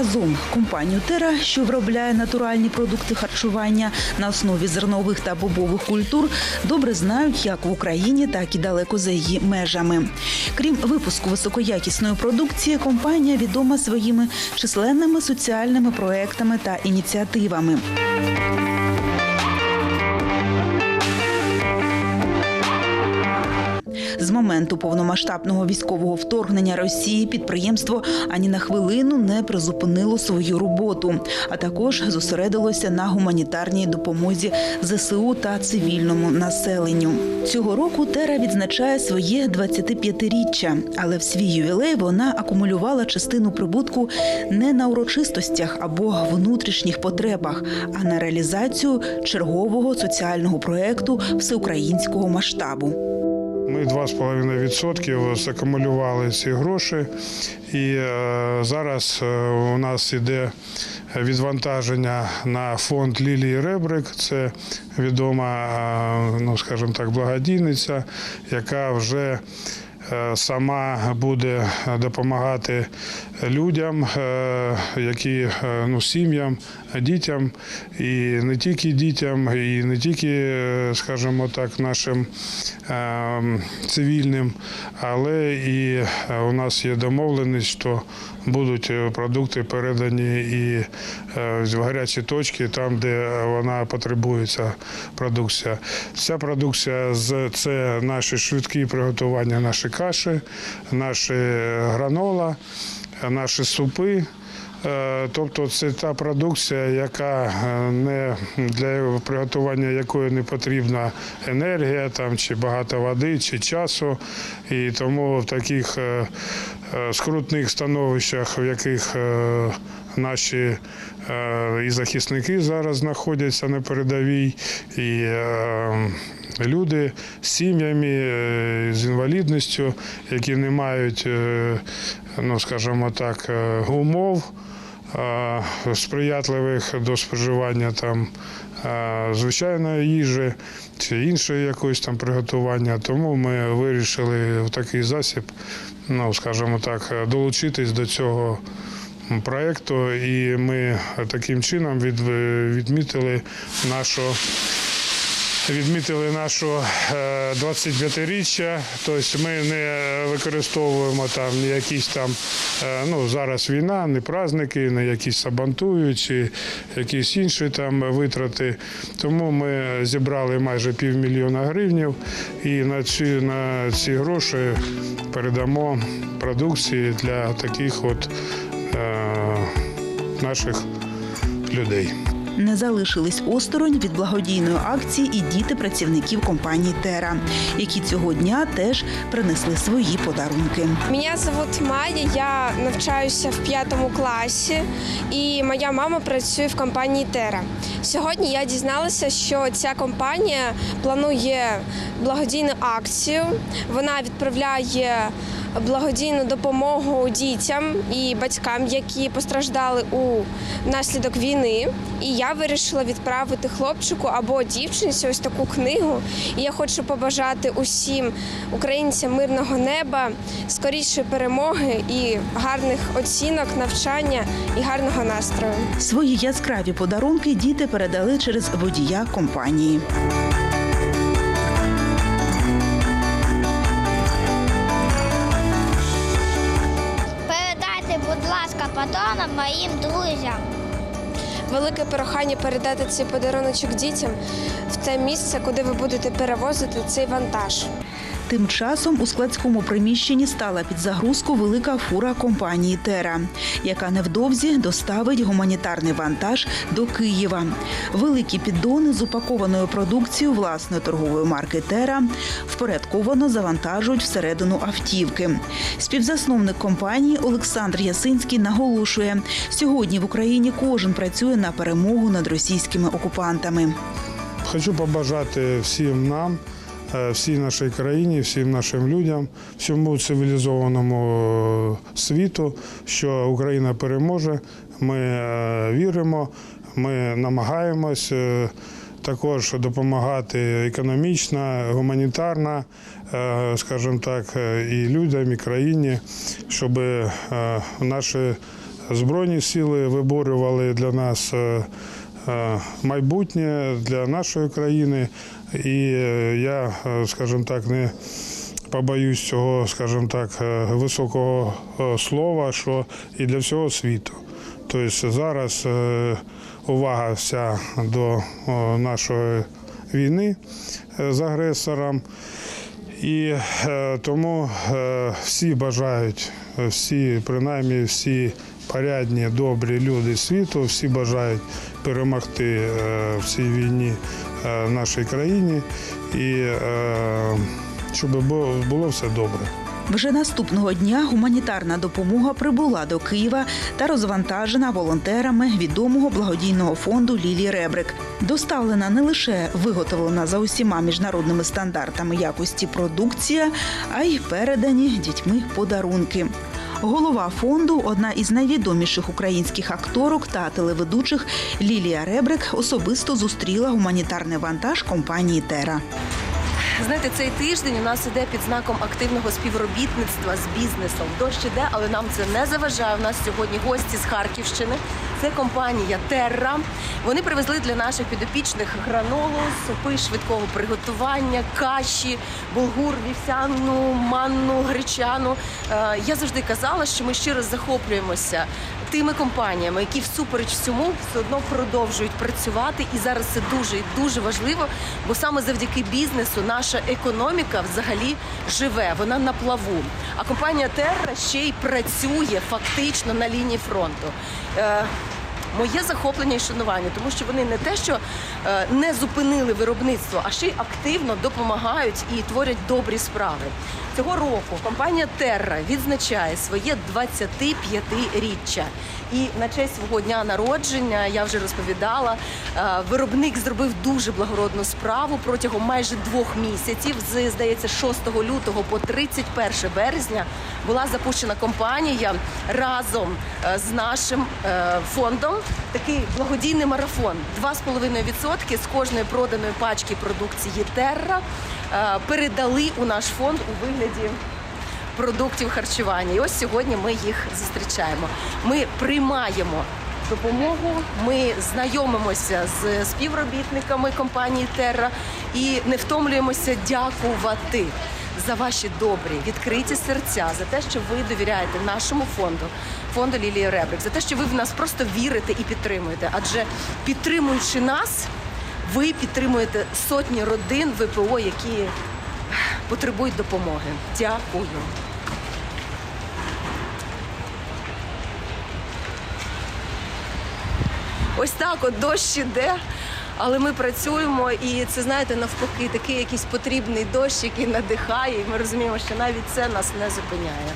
Разом компанію Тера, що виробляє натуральні продукти харчування на основі зернових та бобових культур, добре знають як в Україні, так і далеко за її межами. Крім випуску високоякісної продукції, компанія відома своїми численними соціальними проектами та ініціативами. Моменту повномасштабного військового вторгнення Росії підприємство ані на хвилину не призупинило свою роботу, а також зосередилося на гуманітарній допомозі ЗСУ та цивільному населенню. Цього року Тера відзначає своє 25-річчя, але в свій ювілей вона акумулювала частину прибутку не на урочистостях або внутрішніх потребах, а на реалізацію чергового соціального проекту всеукраїнського масштабу. Ми 2,5% закумулювали ці гроші, і е, зараз е, у нас іде відвантаження на фонд Лілії Ребрик. Це відома, е, ну скажімо так, благодійниця, яка вже Сама буде допомагати людям, е, які е, ну, сім'ям, дітям, і не тільки дітям, і не тільки, е, скажімо так, нашим е, цивільним, але і е, у нас є домовленість, що будуть е, продукти передані і е, в гарячі точки, там, де вона потребується, продукція. Ця продукція це наші швидкі приготування, наші каші, наші гранола, наші супи. Е, Тобто це та продукція, яка е, не для приготування якої не потрібна енергія, там чи багато води, чи часу. І тому в таких е, скрутних становищах, в яких наші і захисники зараз знаходяться на передовій, і люди з сім'ями, е, з інвалідністю, які не мають, е, ну скажімо так, е, умов сприятливих до споживання там звичайної їжі чи іншої якоїсь там приготування. Тому ми вирішили в такий засіб, ну скажімо так, долучитись до цього. Проєкту, і ми таким чином від, відмітили нашу відмітили нашу е, 25-річчя. Тобто ми не використовуємо там якісь там, е, ну зараз війна, не праздники, не якісь сабантують чи якісь інші там витрати. Тому ми зібрали майже півмільйона гривнів і на ці, на ці гроші передамо продукції для таких от е, наших людей. Не залишились осторонь від благодійної акції і діти працівників компанії Тера, які цього дня теж принесли свої подарунки. Меня зовут Майя, я навчаюся в п'ятому класі, і моя мама працює в компанії Тера. Сьогодні я дізналася, що ця компанія планує благодійну акцію. Вона відправляє благодійну допомогу дітям і батькам, які постраждали у внаслідок війни. І я вирішила відправити хлопчику або дівчинці ось таку книгу. І я хочу побажати усім українцям мирного неба, скорішої перемоги і гарних оцінок, навчання і гарного настрою. Свої яскраві подарунки діти передали через водія компанії. Ласка, патроном моїм друзям. Велике прохання передати цей подаруночок дітям в те місце, куди ви будете перевозити цей вантаж. Тим часом у складському приміщенні стала під загрузку велика фура компанії Тера, яка невдовзі доставить гуманітарний вантаж до Києва. Великі піддони з упакованою продукцією власної торгової марки Тера впорядковано завантажують всередину автівки. Співзасновник компанії Олександр Ясинський наголошує: сьогодні в Україні кожен працює на перемогу над російськими окупантами. Хочу побажати всім нам, всій нашій країні, всім нашим людям, всьому цивілізованому е, світу, що Україна переможе. Ми е, віримо, ми намагаємось. е, Також допомагати економічно, гуманітарно, е, скажімо так, е, і людям, і країні, щоб е, наші Збройні сили виборювали для нас е, е, майбутнє для нашої країни. І е, я, е, скажімо так, не побоюсь цього, скажімо так, е, високого е, слова, що і для всього світу. Тобто зараз е, увага вся до е, нашої війни е, з агресором. І е, тому е, всі бажають, е, всі, принаймні всі порядні, добрі люди світу, всі бажають перемогти е, в цій війні е, в нашій країні і е, щоб було, було все добре. Вже наступного дня гуманітарна допомога прибула до Києва та розвантажена волонтерами відомого благодійного фонду Лілі Ребрик. Доставлена не лише виготовлена за усіма міжнародними стандартами якості продукція, а й передані дітьми подарунки. Голова фонду, одна із найвідоміших українських акторок та телеведучих Лілія Ребрик, особисто зустріла гуманітарний вантаж компанії Тера. Знаєте, цей тиждень у нас іде під знаком активного співробітництва з бізнесом. Дощ іде, але нам це не заважає. У нас сьогодні гості з Харківщини. Це компанія Терра. Вони привезли для наших підопічних гранолу, супи швидкого приготування, каші, булгур, вівсяну, манну, гречану. Е, Я завжди казала, що ми щиро захоплюємося тими компаніями, які всупереч всьому все одно продовжують працювати. І зараз це дуже і дуже важливо, бо саме завдяки бізнесу наша економіка взагалі живе, вона на плаву. А компанія Терра ще й працює фактично на лінії фронту. Моє захоплення і шанування, тому що вони не те, що е, не зупинили виробництво, а ще й активно допомагають і творять добрі справи. Цього року компанія Терра відзначає своє 25-річчя. І на честь свого дня народження я вже розповідала. е, Виробник зробив дуже благородну справу протягом майже двох місяців. З здається, 6 лютого по 31 березня була запущена компанія разом е, з нашим е, фондом. Такий благодійний марафон. 2,5% з кожної проданої пачки продукції Терра передали у наш фонд у вигляді продуктів харчування. І ось сьогодні ми їх зустрічаємо. Ми приймаємо допомогу, ми знайомимося з співробітниками компанії Терра і не втомлюємося дякувати. За ваші добрі відкриті серця, за те, що ви довіряєте нашому фонду, фонду Лілії Ребрик, за те, що ви в нас просто вірите і підтримуєте. Адже підтримуючи нас, ви підтримуєте сотні родин ВПО, які потребують допомоги. Дякую. Ось так от дощ іде, але ми працюємо, і це знаєте, навпаки, такий якийсь потрібний дощ, який надихає, і ми розуміємо, що навіть це нас не зупиняє.